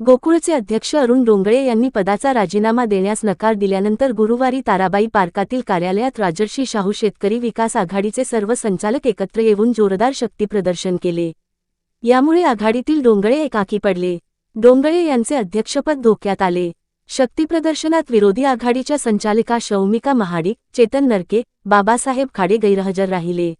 गोकुळचे अध्यक्ष अरुण डोंगळे यांनी पदाचा राजीनामा देण्यास नकार दिल्यानंतर गुरुवारी ताराबाई पार्कातील कार्यालयात राजर्षी शाहू शेतकरी विकास आघाडीचे सर्व संचालक एकत्र येऊन जोरदार शक्तीप्रदर्शन केले. यामुळे आघाडीतील डोंगळे एकाकी पडले. डोंगळे यांचे अध्यक्षपद धोक्यात आले. शक्तीप्रदर्शनात विरोधी आघाडीच्या संचालिका शौमिका महाडिक चेतन नरके बाबासाहेब खाडे गैरहजर राहिले.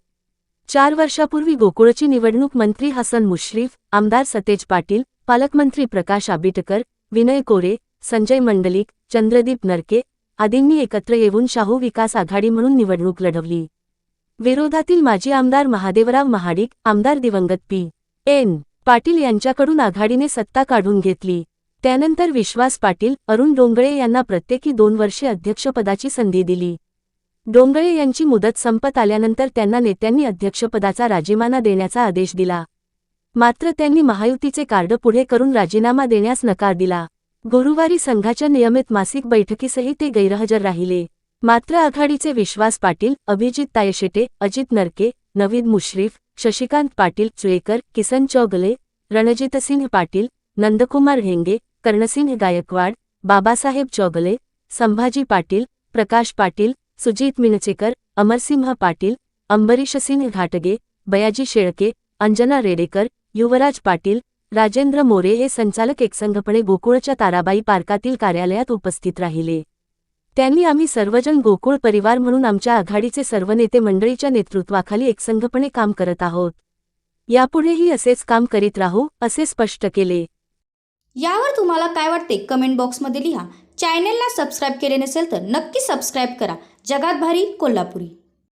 चार वर्षापूर्वी गोकुळची निवडणूक मंत्री हसन मुश्रीफ आमदार सतेज पाटील पालकमंत्री प्रकाश आबिटकर विनय कोरे संजय मंडलिक चंद्रदीप नरके आदींनी एकत्र येऊन शाहू विकास आघाडी म्हणून निवडणूक लढवली. विरोधातील माजी आमदार महादेवराव महाडिक आमदार दिवंगत पी. एन. पाटील यांच्याकडून आघाडीने सत्ता काढून घेतली. त्यानंतर विश्वास पाटील अरुण डोंगळे यांना प्रत्येकी दोन वर्षे अध्यक्षपदाची संधी दिली. डोंगळे यांची मुदत संपत आल्यानंतर त्यांना नेत्यांनी अध्यक्षपदाचा राजीनामा देण्याचा आदेश दिला. मात्र त्यांनी महायुतीचे कार्ड पुढे करून राजीनामा देण्यास नकार दिला. गुरुवारी संघाच्या नियमित मासिक बैठकीसही ते गैरहजर राहिले. मात्र आघाडीचे विश्वास पाटील अभिजित तायशेटे अजित नरके नवीद मुश्रीफ शशिकांत पाटील चुळेकर किसन चौगले रणजितसिंह पाटील नंदकुमार हेंगे कर्णसिंह गायकवाड बाबासाहेब चौगले संभाजी पाटील प्रकाश पाटील सुजित मिनचेकर अमरसिंह पाटील अंबरीशसिंह घाटगे बयाजी शेळके अंजना रेडेकर युवराज पाटील राजेंद्र मोरे हे संचालक एकसंघपणे गोकुळच्या ताराबाई पार्कातील कार्यालयात उपस्थित राहिले. त्यांनी आम्ही सर्वजण गोकुळ परिवार म्हणून आमच्या आघाडीचे सर्व नेते मंडळीच्या नेतृत्वाखाली एकसंघपणे काम करत आहोत. यापुढेही असेच काम करीत राहू असे स्पष्ट केले. यावर तुम्हाला काय वाटते कमेंट बॉक्समध्ये लिहा. चॅनेलला सबस्क्राईब केले नसेल तर नक्की सबस्क्राईब करा. जगात भारी कोल्हापुरी.